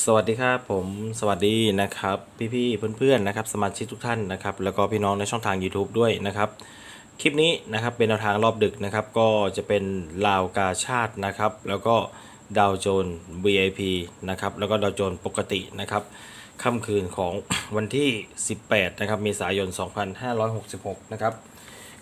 สวัสดีครับผมสวัสดีนะครับ พี่ๆเพื่อนๆนะครับ สมาชิกทุกท่านนะครับ แล้วก็พี่น้องในช่องทาง YouTube ด้วยนะครับ คลิปนี้นะครับเป็นแนวทางรอบดึกนะครับ ก็จะเป็นลาวกาชาตินะครับ แล้วก็ดาวโจน VIP นะครับ แล้วก็ดาวโจนปกตินะครับค่ำคืนของวันที่ 18 นะครับเมษายน 2566 นะครับ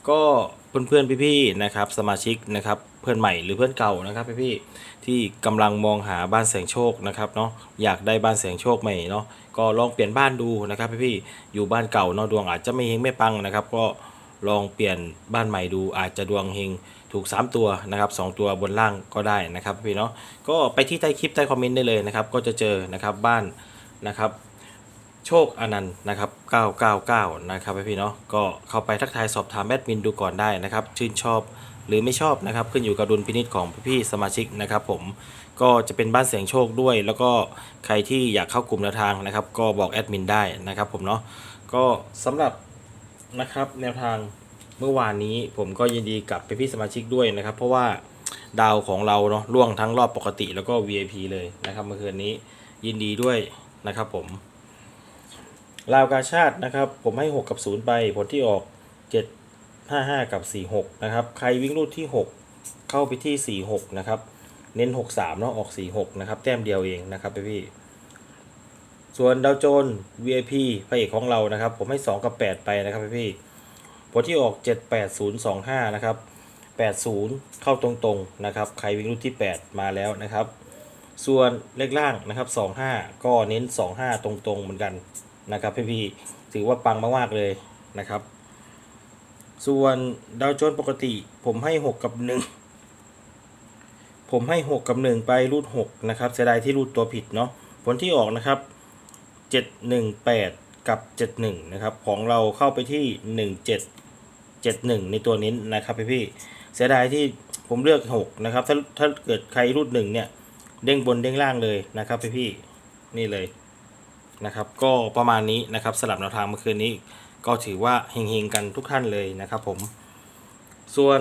ก็เพื่อนๆพี่ๆนะครับสมาชิกนะครับเพื่อนใหม่หรือเพื่อนเก่านะครับพี่ๆที่กำลังมองหาบ้านแสงโชคนะครับเนาะอยากได้บ้านแสงโชคใหม่เนาะก็ลองเปลี่ยนบ้านดูนะครับพี่ๆอยู่บ้านเก่าเนาะดวงอาจจะไม่เฮงไม่ปังนะครับ ก็ลองเปลี่ยนบ้านใหม่ดูอาจจะดวงเฮงถูก 3 ตัวนะครับ2ตัวบนล่างก็ได้นะครับพี่เนาะก็ไปที่ใต้คลิปใต้คอมเมนต์ได้เลยนะครับก็จะเจอนะครับบ้านนะครับ โชคอนันต์นะครับ 999 นะครับพี่เนาะก็เข้าไปทักทายสอบถามแอดมินดูก่อนได้นะครับ ชื่นชอบหรือไม่ชอบนะครับ ขึ้นอยู่กับดุลพินิจของพี่สมาชิกนะครับผมก็จะเป็นบ้านเสียงโชคด้วย แล้วก็ใครที่อยากเข้ากลุ่มแนวทางนะครับ ก็บอกแอดมินได้นะครับผมเนาะก็สำหรับนะครับแนวทางเมื่อวานนี้ผมก็ยินดีกับพี่สมาชิกด้วยนะครับ เพราะว่าดาวของเราเนาะล่วงทั้งรอบปกติแล้วก็ VIP เลยนะครับเมื่อคืนนี้ยินดีด้วยนะครับผม ลาวกาชาตินะครับ ผมให้ 6 กับ 0 ไป ผลที่ออก 7 5 5 กับ 4 6 นะครับ ใครวิ่งรูดที่ 6 เข้าไปที่ 4 6 นะครับ เน้น 6 3เนาะออก 4 6 นะครับ แต้มเดียวเองนะครับพี่ ส่วนดาวโจน VIP พระเอกของเรานะครับ ผมให้ 2 กับ 8 ไปนะครับพี่ ผลที่ออก 7 8 0 2 5 นะครับ 80 เข้าตรงๆนะครับ ใครวิ่งรูดที่ 8 มาแล้วนะครับ ส่วนเลขล่างนะครับ 25 ก็เน้น 25 ตรงๆเหมือนกัน นะครับพี่ๆถือว่าปังมากๆเลยนะครับ ส่วนดาวโจนปกติ ผมให้ 6 กับ 1 ผมให้ 6 กับ 1 ไปรูด6นะครับเสียดายที่รูดตัวผิดเนาะผลที่ออกนะครับ 718 กับ 71 นะครับ ของเราเข้าไปที่ 17 71 ในตัวนี้นะครับพี่ๆเสียดายที่ผมเลือก 6 นะครับ ถ้าถ้าเกิดใครรูด1เนี่ย เด้งบนเด้งล่างเลยนะครับพี่ๆนี่เลย นะครับ ก็ประมาณนี้นะครับสลับแนวทางเมื่อคืนนี้ ก็ถือว่าเฮงๆกันทุกท่านเลยนะครับผม ส่วน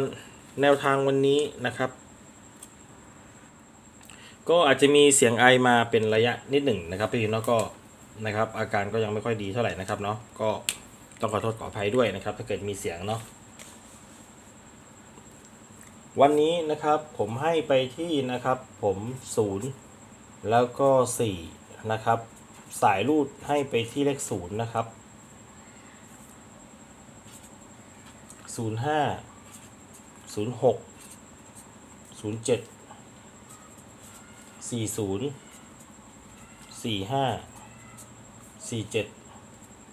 แนวทางวันนี้นะครับ ก็อาจจะมีเสียงไอมาเป็นระยะนิดหนึ่งนะครับพี่เนาะก็นะครับ อาการก็ยังไม่ค่อยดีเท่าไหร่นะครับเนาะก็ต้องขอโทษขออภัยด้วยนะครับ ถ้าเกิดมีเสียงเนาะวันนี้นะครับผมให้ไปที่นะครับผมศูนย์แล้วก็สี่นะครับ สายรูดให้ไปที่เลขศูนย์นะครับศูนย์ห้าศูนย์หกศูนย์เจ็ดสี่ศูนย์สี่ห้าสี่เจ็ด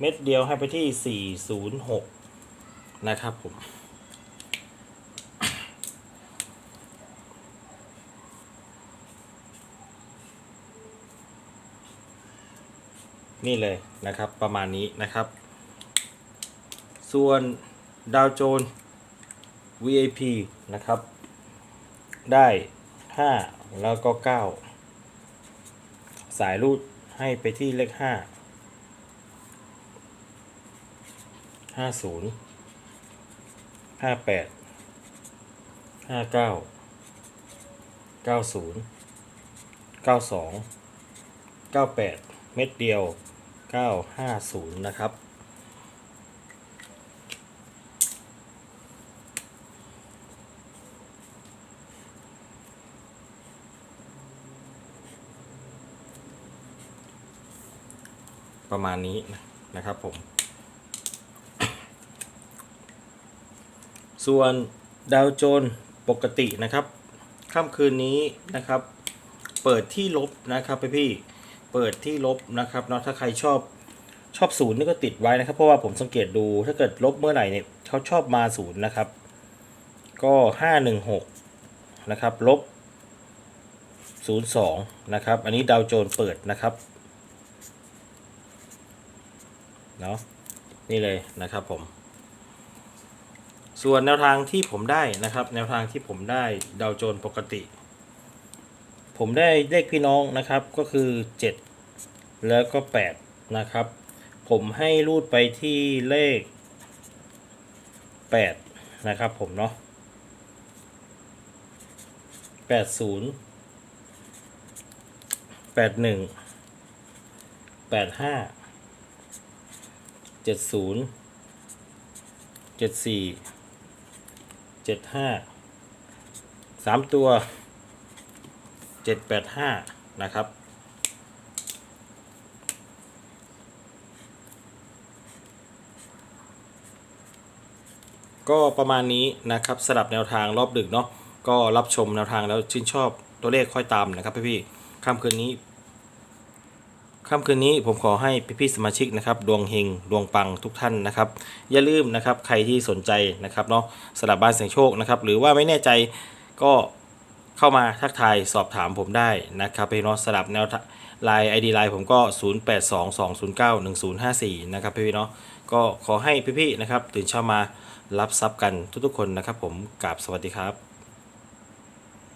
เม็ดเดียวให้ไปที่สี่ศูนย์หกนะครับผม นี่เลยนะครับประมาณนี้นะครับ ส่วนดาวโจน VIP นะครับ ได้ 5 แล้วก็ 9 สายรูดให้ไปที่เลข 5 50 58 59 90 92 98 เม็ดเดียว 950 นะครับ ประมาณนี้นะครับผม ส่วนดาวโจนปกตินะครับค่ำคืนนี้นะครับ เปิดที่ลบนะครับพี่พี่ เปิดที่ลบนะครับเนาะถ้าใครชอบชอบศูนย์นี่ก็ติดไว้นะครับ เพราะว่าผมสังเกตดูถ้าเกิดลบเมื่อไหร่เนี่ยเขาชอบมาศูนย์นะครับ ก็ห้าหนึ่งหกนะครับลบศูนย์สองนะครับ อันนี้ดาวโจนส์เปิดนะครับเนาะนี่เลยนะครับผม ส่วนแนวทางที่ผมได้นะครับ แนวทางที่ผมได้ดาวโจนส์ปกติ ผมได้เลขพี่น้องนะครับก็คือ 7 แล้วก็8นะครับ ผมให้รูดไปที่เลข 8 นะครับผมเนาะ80 81แปดห้าเจ็ดศูนย์เจ็ดสี่เจ็ดห้าสามตัว เจ็ดแปดห้านะครับ ก็ประมาณนี้นะครับสลับแนวทางรอบดึกเนาะก็รับชมแนวทางแล้วชื่นชอบตัวเลขค่อยตามนะครับพี่ๆค่ำคืนนี้ค่ำคืนนี้ผมขอให้พี่ๆสมาชิกนะครับดวงเฮงดวงปังทุกท่านนะครับ อย่าลืมนะครับใครที่สนใจนะครับเนาะสลับบ้านเสียงโชคนะครับ หรือว่าไม่แน่ใจก็ เข้ามาทักทายสอบถามผมได้นะครับพี่น้องสลับแนวไลน์ไอดีไลน์ผมก็ 0822091054 นะครับพี่ๆเนาะก็ขอให้พี่ๆนะครับตื่นเช้ามารับทรัพย์กันทุกๆคนนะครับผมกราบสวัสดีครับ